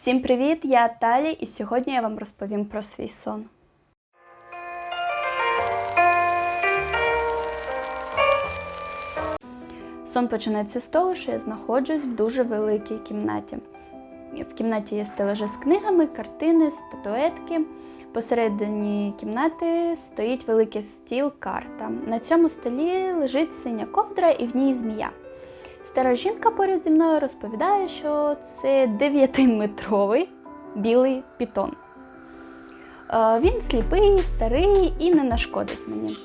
Всім привіт! Я Талі, і сьогодні я вам розповім про свій сон. Сон починається з того, що я знаходжусь в дуже великій кімнаті. В кімнаті є стележі з книгами, картини, статуетки. Посередині кімнати стоїть великий стіл карта. На цьому столі лежить синя ковдра і в ній змія. Стара жінка поряд зі мною розповідає, що це 9-метровий білий пітон. Е, Він сліпий, старий і не нашкодить мені.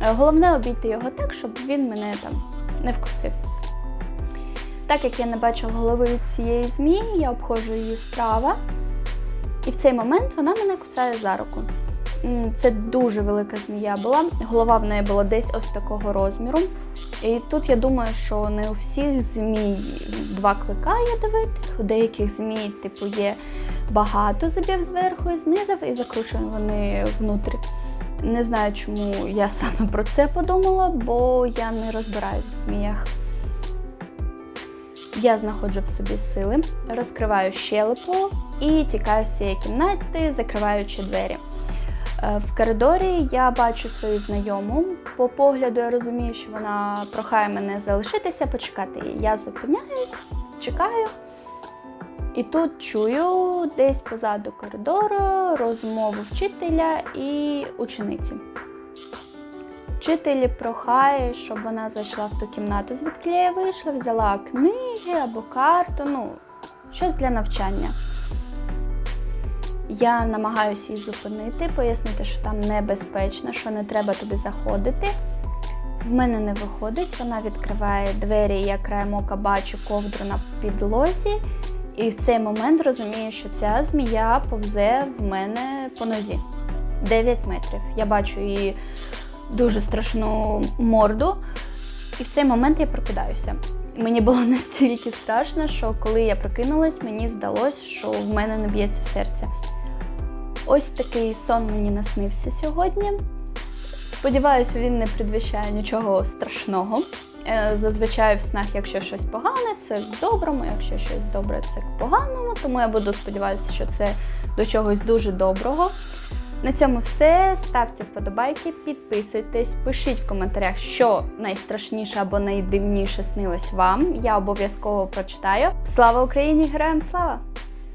Е, Головне обійти його так, щоб він мене там не вкусив. Так як я не бачила голови цієї змії, я обходжу її справа, і в цей момент вона мене кусає за руку. Це дуже велика змія була. Голова в неї була десь ось такого розміру. І тут я думаю, що не у всіх змій два клика є давитих, у деяких змій, типу, є багато зубів зверху і знизу, і закручені вони внутрі. Не знаю, чому я саме про це подумала, бо я не розбираюсь в зміях. Я знаходжу в собі сили, розкриваю щелепу і тікаю з цієї кімнати, закриваючи двері. Е, В коридорі я бачу свою знайому. По погляду я розумію, що вона прохає мене залишитися, почекати її. Я зупиняюсь, чекаю. І тут чую десь позаду коридору розмову вчителя і учениці. Вчитель прохає, щоб вона зайшла в ту кімнату, звідки я вийшла, взяла книги або карту, ну, щось для навчання. Я намагаюся її зупинити, пояснити, що там небезпечно, що не треба туди заходити. В мене не виходить, вона відкриває двері, я краєм ока бачу ковдру на підлозі, і в цей момент розумію, що ця змія повзе в мене по нозі 9 метрів. Я бачу її дуже страшну морду, і в цей момент я прокидаюся. Мені було настільки страшно, що коли я прокинулась, мені здалось, що в мене не б'ється серце. Ось такий сон мені наснився сьогодні. Сподіваюся, він не предвіщає нічого страшного. Е, Зазвичай в снах, якщо щось погане, це в доброму, якщо щось добре, це в поганому. Тому я буду сподіватися, що це до чогось дуже доброго. На цьому все. Ставте вподобайки, підписуйтесь, пишіть в коментарях, що найстрашніше або найдивніше снилось вам. Я обов'язково прочитаю. Слава Україні! Героям слава!